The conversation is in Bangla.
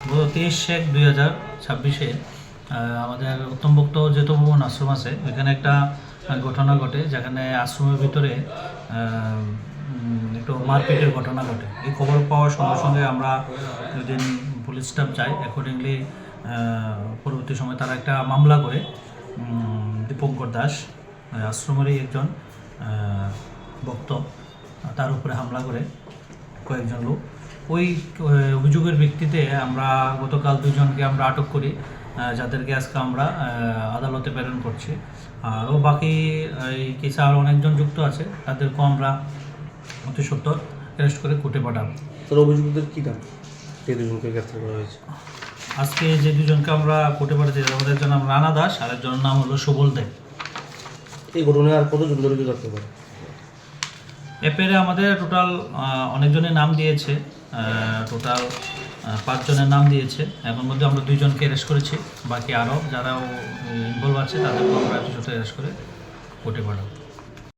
গত তেইশ এক দুই হাজার ছাব্বিশে আমাদের উত্তমভুক্ত যেহেতু ভবন আশ্রম আছে ওইখানে একটা ঘটনা ঘটে যেখানে আশ্রমের ভিতরে একটু মারপিটের ঘটনা ঘটে। এই খবর পাওয়ার সঙ্গে সঙ্গে আমরা ওইদিন পুলিশ স্টাফ যাই অ্যাকর্ডিংলি পরবর্তী সময় তারা একটা মামলা করে দীপঙ্কর দাস আশ্রমেরই একজন ভক্ত, তার উপরে হামলা করে কয়েকজন লোক। ওই অভিযোগের ভিত্তিতে আমরা গতকাল দুজনকে আমরা আটক করি যাদেরকে আজকে আমরা আদালতে প্রেরণ করছি। আর ও বাকি এই কেসে আরও অনেকজন যুক্ত আছে তাদেরকেও আমরা অতি সত্তর অ্যারেস্ট করে কোর্টে পাঠাবো। তোর অভিযুক্তদের কী নাম? যে দুজনকে গ্রেফতার করা হয়েছে। আজকে যে দুজনকে আমরা কোর্টে পাঠাচ্ছি আমাদের একজন নাম রানা দাস আর একজনের নাম হলো সুবল দেব এই ঘটনায় আর কতজন জড়িত থাকতে পারে এপেরে আমাদের টোটাল অনেকজনের নাম দিয়েছে টোটাল পাঁচজনের নাম দিয়েছে। এখন মধ্যে আমরা দুইজনকে অ্যারেস্ট করেছি। বাকি আরও যারাও ইনভলভ আছে তাদেরকে আমরা অ্যারেস্ট করে কোর্টে পাঠাবো।